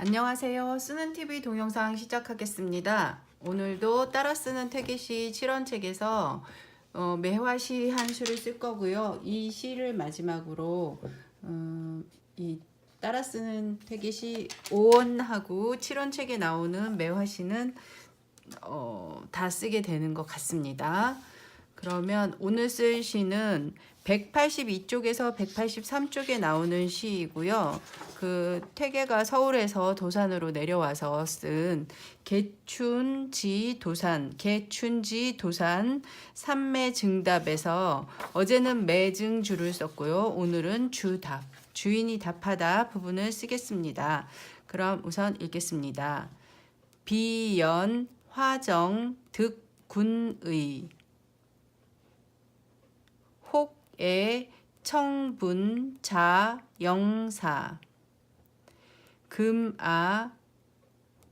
안녕하세요. 쓰는 TV 동영상 시작하겠습니다. 오늘도 따라 쓰는 태계시 7원 책에서 어, 매화시 한 수를 쓸 거고요. 이 시를 마지막으로 음, 이 따라 쓰는 태계시 5원하고 7원 책에 나오는 매화시는 어, 다 쓰게 되는 것 같습니다. 그러면 오늘 쓸 시는 182쪽에서 183쪽에 나오는 시이고요. 그 태계가 서울에서 도산으로 내려와서 쓴 개춘지 도산, 개춘지 도산 삼매 증답에서 어제는 매증 주를 썼고요. 오늘은 주답, 주인이 답하다 부분을 쓰겠습니다. 그럼 우선 읽겠습니다. 비연 화정 득 군의 혹 의 청분 자 영사. 금 아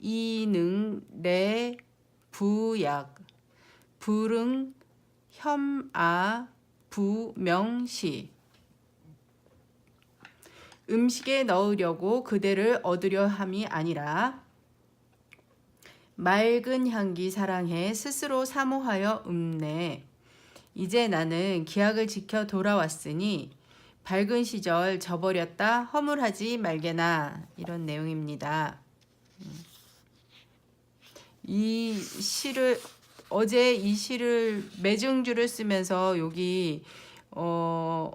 이능 내 부약. 불응 혐 아 부명시. 음식에 넣으려고 그대를 얻으려 함이 아니라 맑은 향기 사랑해 스스로 사모하여 읍내 이제 나는 기약을 지켜 돌아왔으니 밝은 시절 저버렸다 허물하지 말게나 이런 내용입니다. 음. 이 시를 어제 이 시를 매증주를 쓰면서 여기 어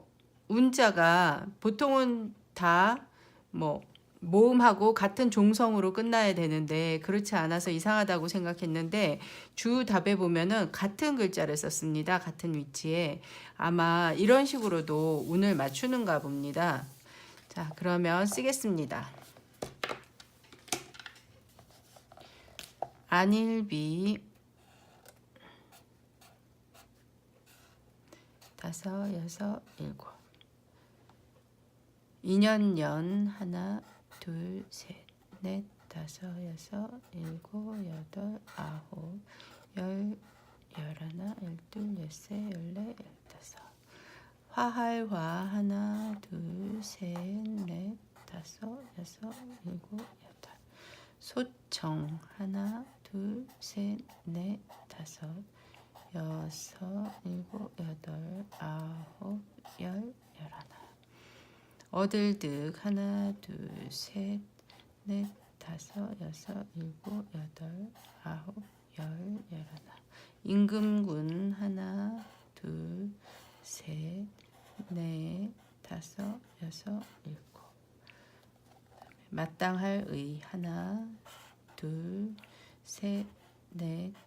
운자가 보통은 다 뭐 모음하고 같은 종성으로 끝나야 되는데 그렇지 않아서 이상하다고 생각했는데 주 답에 보면은 같은 글자를 썼습니다. 같은 위치에 아마 이런 식으로도 운을 맞추는가 봅니다. 자, 그러면 쓰겠습니다. 안일비 다섯, 여섯, 일곱 인연년 하나 둘, 셋, 넷, 다섯, 여섯, 일곱, 여덟, 아홉, 열, 열하나, 열둘, 열세, 열네, 열다섯. 화할화 하나, 둘, 셋, 넷, 다섯, 여섯, 일곱, 여덟. 소청 하나, 둘, 셋, 넷, 다섯, 여섯, 일곱, 여덟, 아홉, 열, 열하나. 어들득 하나 둘셋넷 다섯 여섯 일곱 여덟 아홉 열 열하나. 임금군 하나 둘셋넷 다섯 여섯 일곱. 마땅할 의 하나 둘셋넷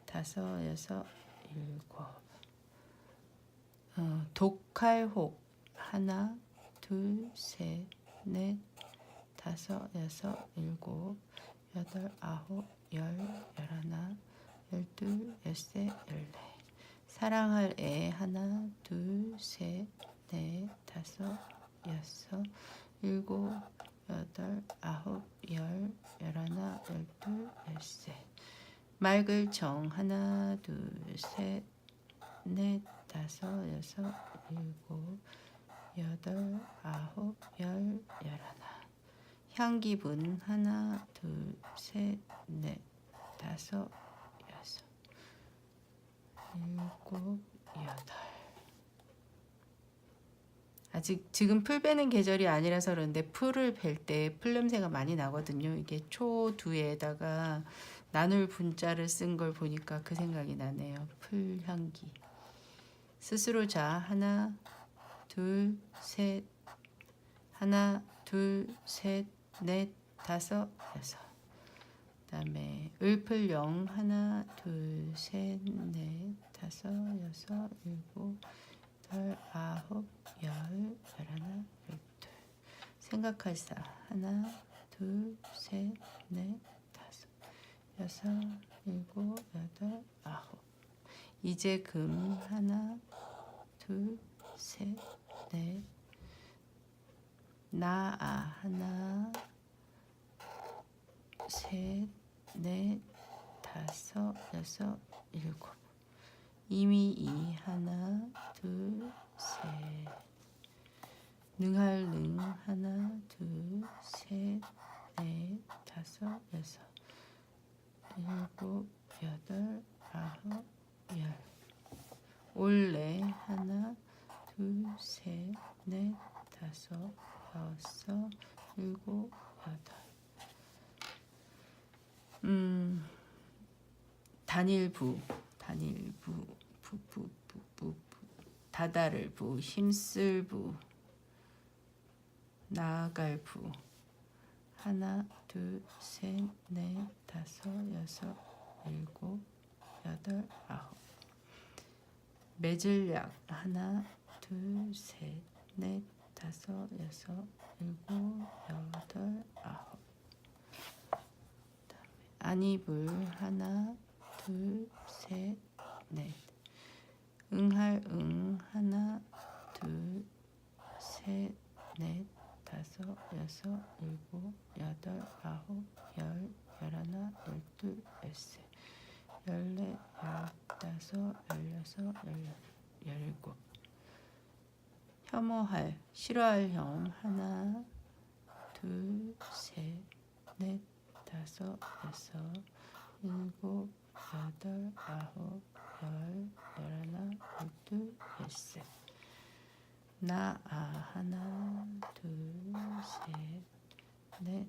다섯 여섯 일곱. 어, 독할 혹 하나 둘, 셋, 넷, 다섯, 여섯, 일곱, 여덟, 아홉, 열, 열하나, 열둘, 열세, 열네. 사랑할 애 하나, 둘, 셋, 넷, 다섯, 여섯, 일곱, 여덟, 아홉, 열, 열하나, 열둘, 열세. 맑을 정 하나, 둘, 셋, 넷, 다섯, 여섯, 일곱, 여덟, 아홉, 열, 열하나. 향기분 하나, 둘, 셋, 넷, 다섯, 여섯, 일곱, 여덟. 아직 지금 풀 빼는 계절이 아니라서 그런데 풀을 뺄때풀 냄새가 많이 나거든요. 이게 초 두에다가 나눌 분자를 쓴 걸 보니까 그 생각이 나네요. 풀 향기. 스스로 자 하나, 둘, 셋, 하나, 둘, 셋, 넷, 다섯, 여섯. 그다음에 을풀 영 하나, 둘, 셋, 넷, 다섯, 여섯, 일곱, 열, 아홉, 열, 열하나, 열둘. 생각할 사 하나, 둘, 셋, 넷, 다섯, 여섯, 일곱, 여덟, 아홉. 이제 금 하나, 둘, 셋, 넷, 나아 하나, 셋, 넷, 다섯, 여섯, 일곱. 이미 이 하나, 둘, 셋. 능할 능 하나, 둘, 셋, 넷, 다섯, 여섯, 일곱, 여덟, 아홉, 열. 올레 하나, 둘, 셋, 넷, 다섯, 여섯, 일곱, 여덟. 음, 단일부, 단일부, 부, 부, 부, 부, 부, 다다를 부, 힘쓸 부, 나아갈 부. 하나, 둘, 셋, 넷, 다섯, 여섯, 일곱, 여덟, 아홉. 맺을 약 하나, 둘, 셋, 넷, 다섯, 여섯, 일곱, 여덟, 아홉. 안이불 하나, 둘, 셋, 넷. 응할 응 하나, 둘, 셋, 넷, 다섯, 여섯, 일곱, 여덟, 아홉, 열, 열하나, 열둘, 열셋, 열넷, 열다섯, 열여섯, 열여- 열일곱. 혐오할, 싫어할 혐 하나, 둘, 셋, 넷, 다섯, 여섯, 일곱, 여덟, 아홉, 열, 열하나, 열둘, 열셋. 나 아 하나, 둘, 셋, 넷,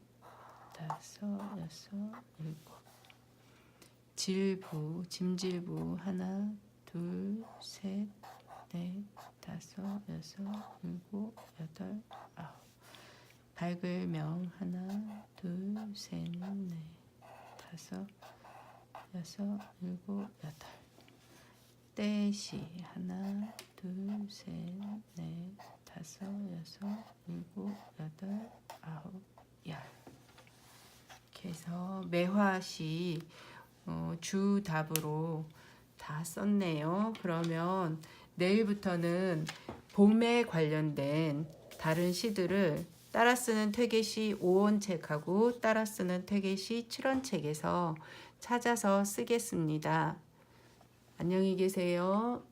다섯, 여섯, 일곱. 질부, 짐질부 하나, 둘, 셋, 넷, 다섯, 여섯, 일곱, 여덟, 아홉. 밝을 명 하나, 둘, 셋, 넷, 다섯, 여섯, 일곱, 여덟. 떼시 하나, 둘, 셋, 넷, 다섯, 여섯, 일곱, 여덟, 아홉, 열. 해서 매화시 어, 주 답으로 다 썼네요. 그러면 내일부터는 봄에 관련된 다른 시들을 따라 쓰는 퇴계시 5원 책하고 따라 쓰는 퇴계시 7원 책에서 찾아서 쓰겠습니다. 안녕히 계세요.